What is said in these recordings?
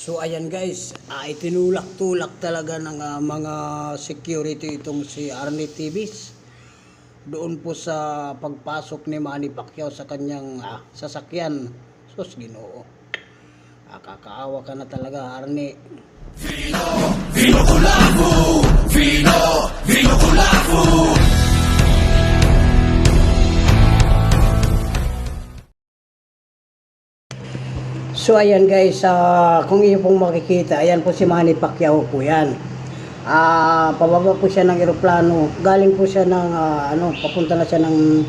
So ayan guys, ah, itinulak-tulak talaga ng ah, mga security itong si Arnie Tibis. Doon po sa pagpasok ni Manny Pacquiao sa kanyang ah, sasakyan. Sus, ginoo. Ah, kakaawa ka na talaga, Arnie. So ayan guys, ah, kung iyo pong makikita, ayan po si Manny Pacquiao po yan. Ah, pababa po siya ng eroplano. Galing po siya ng ah, ano, papunta na siya ng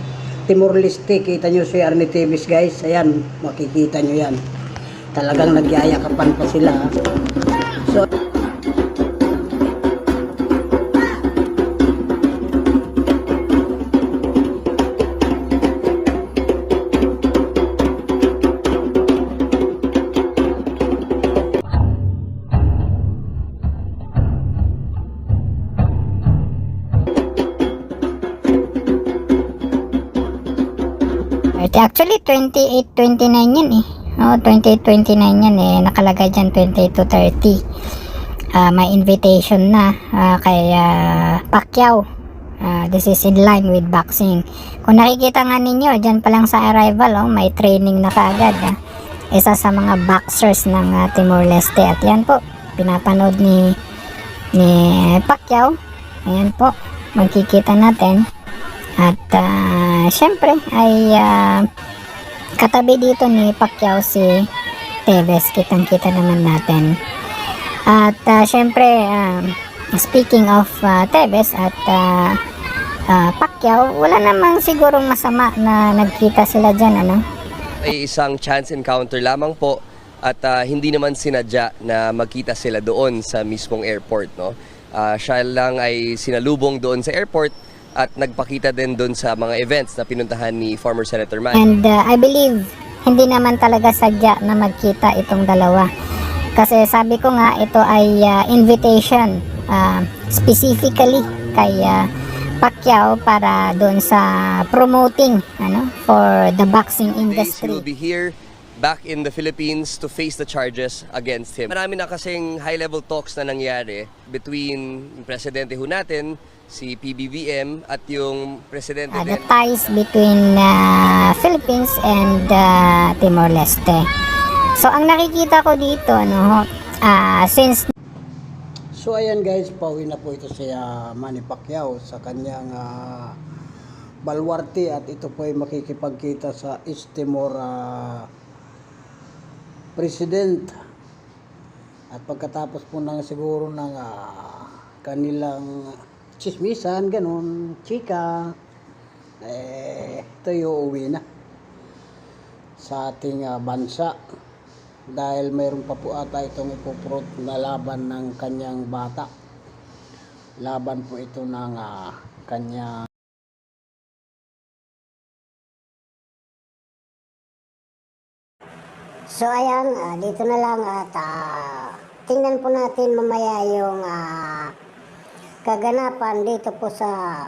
Timor Leste. Kita nyo si Arnie Tevis guys. Ayan, makikita nyo yan. Talagang nagyayakapan pa sila. So, actually 28, 29 yan eh. Oh, 28, 29 yan eh. Nakalagay dyan 28 to 30. Ah, may invitation na ah, kay ah, Pacquiao. Ah, this is in line with boxing. Kung nakikita nga ninyo, dyan pa lang sa arrival, oh, may training na kaagad. Ah. Isa sa mga boxers ng ah, Timor-Leste. At yan po, pinapanood ni ni Pacquiao. Ayan po, magkikita natin. At ah, syempre ay ah, katabi dito ni Pacquiao si Tevez. Kitang-kita naman natin. At ah, syempre ah, speaking of ah, Tevez at ah, ah, Pacquiao, wala namang sigurong masama na nagkita sila dyan ano. ay isang chance encounter lamang po at ah, hindi naman sinadya na magkita sila doon sa mismong airport no. Ah, siya lang ay sinalubong doon sa airport at nagpakita din doon sa mga events na pinuntahan ni former Senator Manny. And uh, I believe hindi naman talaga sadya na magkita itong dalawa. Kasi sabi ko nga ito ay uh, invitation uh, specifically kay uh, Pacquiao para doon sa promoting ano for the boxing Today, he will industry. be here back in the Philippines to face the charges against him. Marami na kasing high-level talks na nangyari between presidente ho natin, si PBBM, at yung presidente Uh, the ties between uh, Philippines and uh, Timor-Leste. So ang nakikita ko dito no uh, since so ayan guys, pauwi na po ito si ah, Manny Pacquiao sa kanyang ah, balwarte at ito po ay makikipagkita sa East Timor ah, President at pagkatapos po ng siguro ng ah, kanilang chismisan, ganun, chika, eh, yung uwi na. Sa ating ah, bansa. Dahil mayroon pa po ata itong ipoprot na laban ng kanyang bata. Laban po ito ng ah, kanyang So ayan, ah, dito na lang at ah, tingnan po natin mamaya yung ah, kaganapan dito po sa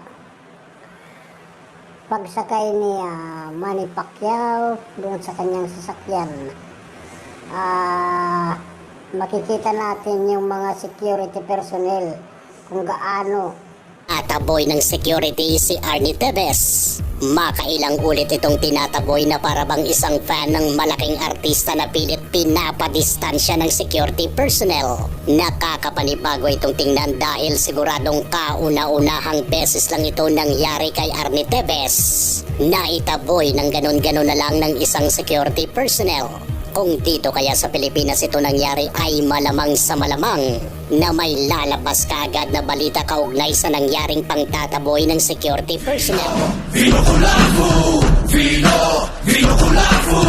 pagsakay ni ah, Manny Pacquiao doon sa kanyang sasakyan. Ah, makikita natin yung mga security personnel kung gaano Ataboy ng security si Arnie Tevez. Makailang ulit itong tinataboy na para bang isang fan ng malaking artista na pilit pinapadistansya ng security personnel. Nakakapanibago itong tingnan dahil siguradong kauna-unahang beses lang ito nangyari kay Arnie Tevez. Naitaboy ng ganon-ganon na lang ng isang security personnel. Kung dito kaya sa Pilipinas ito nangyari ay malamang sa malamang na may lalabas kaagad na balita kaugnay sa nangyaring pangtataboy ng security personnel. Vino Tulafu, Vino, Vino Tulafu.